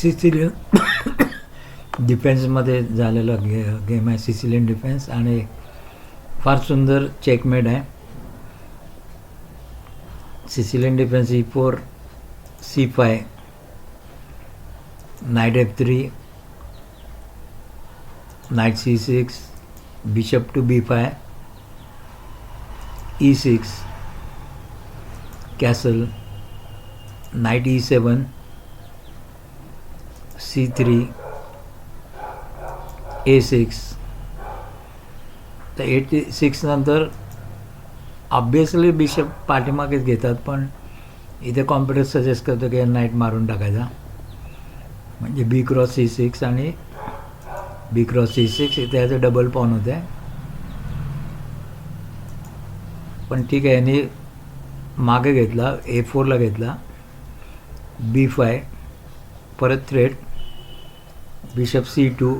Sicilian डिफेन्समध्ये झालेला गे गेम आहे सिसिलियन डिफेन्स आणि फार सुंदर चेकमेट आहे. Sicilian defence e four c five knight f three knight c six bishop to b five e six castle knight e seven c three a six तर एटी सिक्सनंतर ऑब्विसली बिशप पाठीमागेच घेतात पण इथे कॉम्प्युटर सजेस्ट करतो की नाईट मारून टाकायचा. म्हणजे बी क्रॉस सी सिक्स आणि बी क्रॉस सी सिक्स इथे याचं डबल पॉन होते पण ठीक आहे यांनी मागे घेतला ए फोरला घेतला. बी फाय परत थ्रेड बिशप सी टू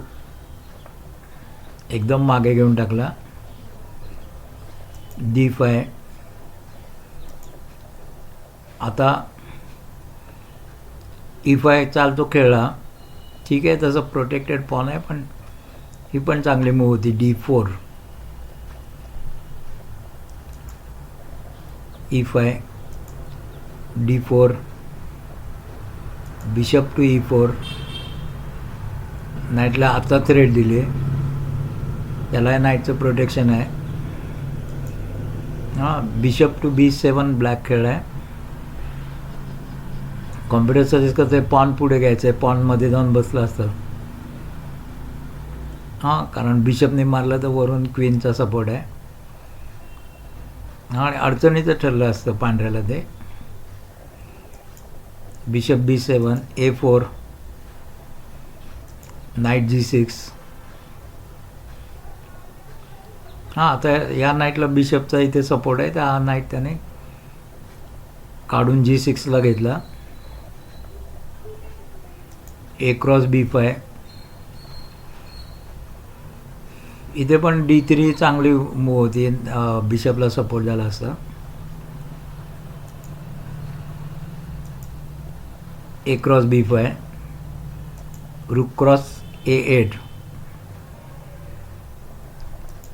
एकदम मागे घेऊन टाकला. D five. आता ई फाय चालतो खेळला. ठीक आहे तसं प्रोटेक्टेड पॉन आहे पण ही पण चांगली मूव होती d four. E five. D four. Bishop to e four. नाईटला आत्ताच रेट दिली. आहे त्याला नाईटचं प्रोटेक्शन आहे. हां bishop to b seven black खेळ आहे. कॉम्प्युटर सजेस्ट करतोय पॉन पुढे घ्यायचं आहे पॉनमध्ये जाऊन बसलं असतं. हां कारण बिशपने मारलं तर वरून क्वीनचा सपोर्ट आहे. हां आणि अडचणीचं ठरलं असतं पांढऱ्याला ते. Bishop b seven a four knight g six. हां आता या नाईटला बिशपचा इथे सपोर्ट आहे तर हा नाईट त्याने काढून जी सिक्सला घेतला. ए क्रॉस बी फाय इथे पण डी थ्री चांगली मूव होती बिशपला सपोर्ट झाला असता. A cross b five rook cross a eight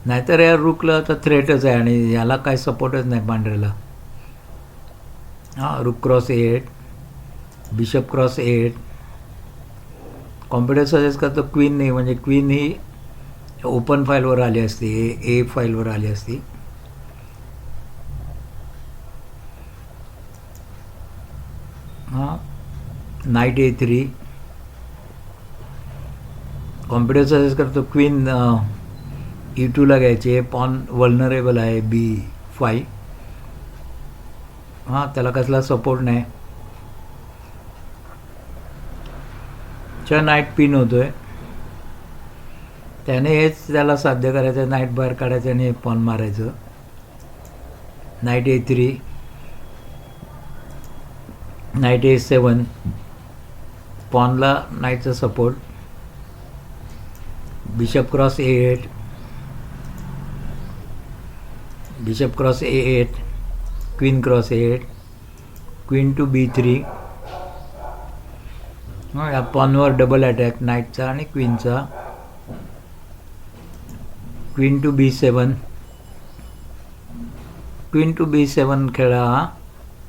नाहीतर या रुकलं तर थ्रेटच आहे आणि याला काय सपोर्टच नाही पांढऱ्याला. हां rook cross eight bishop cross eight computer suggest करतो क्वीन नाही म्हणजे क्वीन ही ओपन फाईलवर आली असती ए ए फाईलवर आली असती. हां knight a three computer suggest करतो. क्वीन ई टूला घ्यायचे. पॉन वल्नरेबल आहे बी फाय हां त्याला कसला सपोर्ट नाही. च्या नाईट पिन होतोय. त्याने हेच त्याला साध्य करायचं नाईट बाहेर काढायचं आणि पॉन मारायचं. Knight a three knight a seven पॉनला नाईटचा support bishop cross a eight bishop cross a eight queen cross a eight queen to b three या पॉनवर डबल अटॅक नाईटचा आणि क्वीनचा queen to b seven queen to b seven खेळा. हा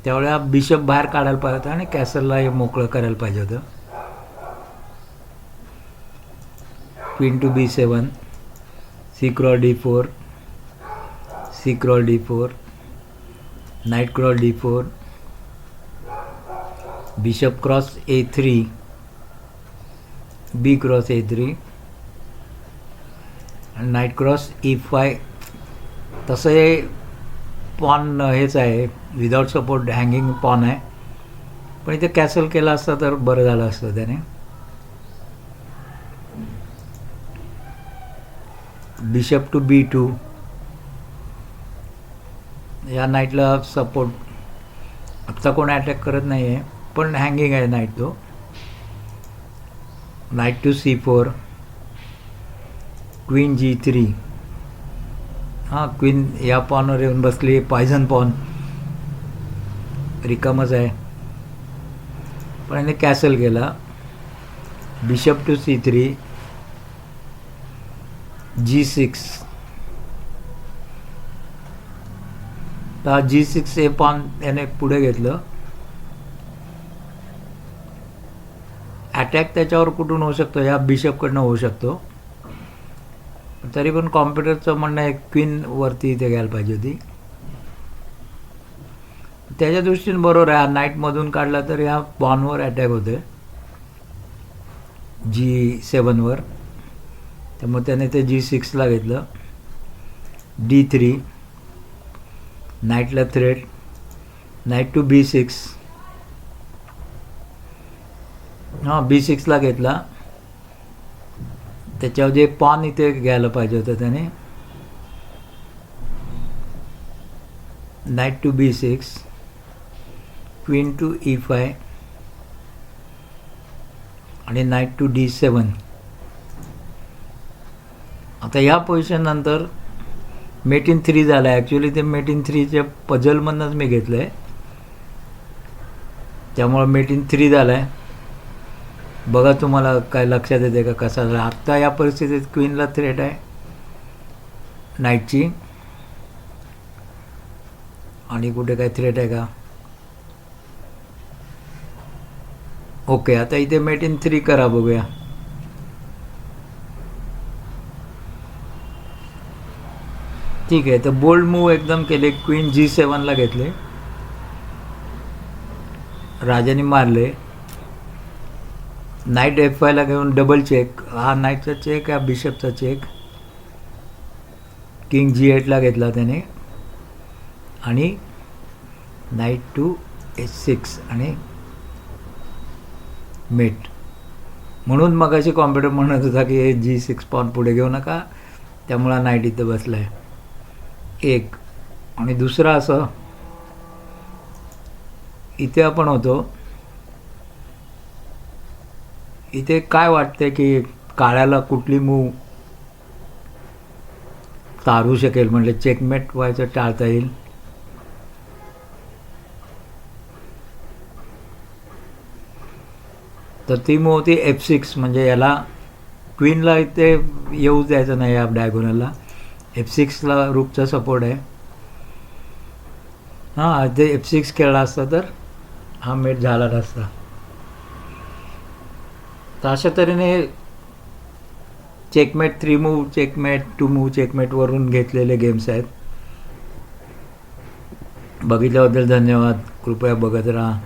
त्यावेळेला bishop बाहेर काढायला पाहिजे होतं आणि कॅसलला हे मोकळं करायला पाहिजे होतं. Queen to b seven c d four c cross d four knight cross d four bishop cross a three b cross a three knight cross e five तसं हे पॉन हेच आहे. विदाउट सपोर्ट हँगिंग पॉन आहे. पण इथे castle केला असता तर बरं झालं असतं त्याने. बिशप टू बी टू या नाईटला सपोर्ट आत्ता कोण अटॅक करत नाही आहे पण हँगिंग आहे नाईट तो. Knight to c four queen g three हां क्वीन या पॉनवर येऊन बसली पॉयझन पॉन रिकामच आहे. पण याने कॅसल केला. Bishop to c three g six g six हे पान याने पुढे घेतलं. अटॅक त्याच्यावर कुठून होऊ शकतो? या बिशपकडनं होऊ शकतो. तरी पण कॉम्प्युटरचं म्हणणं आहे क्वीन वरती इथे घ्यायला पाहिजे होती. त्याच्या दृष्टीने बरोबर आहे हा नाईटमधून काढला तर ह्या बॉनवर अटॅक होते जी सेवनवर त्यामुळे त्याने ते जी सिक्सला घेतलं. डी थ्री नाईटला threat knight to b six हां बी सिक्सला घेतला. त्याच्यावर जे पॉन इथे घ्यायला पाहिजे होतं त्याने. Knight to b six queen to e five आणि नाईट टू डी सेवन आता या पोझिशननंतर मेट इन थ्री झालं आहे ॲक्च्युली ते मेट इन थ्रीच्या पझलमधनंच मी घेतलं आहे त्यामुळं मेट इन थ्री झालं आहे बघा तुम्हाला काय लक्षात येते का कसा झाला. आत्ता या परिस्थितीत क्वीनला थ्रेट आहे. नाईटची आणि कुठे काय थ्रेट आहे का? ओके आता इथे मेट इन थ्री करा बघूया. ठीक आहे. तर बोल्ड मूव एकदम केले. क्वीन जी सेवनला घेतले. राजाने मारले. नाईट एफ वायला घेऊन डबल चेक हा नाईटचा चेक हा बिशपचा चेक किंग जी एटला घेतला त्याने. आणि नाईट टू एच सिक्स आणि मेट म्हणून मगाशी कॉम्प्युटर म्हणत होता की हे जी सिक्स पॉन पुढे घेऊ नका. त्यामुळं नाईट इथं बसला आहे एक. आणि दुसरं असं इथे आपण होतो इथे काय वाटते की काळ्याला कुठली मूव तारू शकेल म्हणजे चेकमेट व्हायचं टाळता येईल. तर ती मूव होती एफ सिक्स म्हणजे याला क्वीनला इथे येऊ द्यायचं नाही या डायगोनलला एफ सिक्सला रूपचा सपोर्ट आहे. हां ते एफ सिक्स खेळला असता तर हा मेट झाला नसता. तर अशा तऱ्हेने checkmate three move checkmate two move चेकमेटवरून घेतलेले गेम्स आहेत. बघितल्याबद्दल धन्यवाद. कृपया बघत राहा.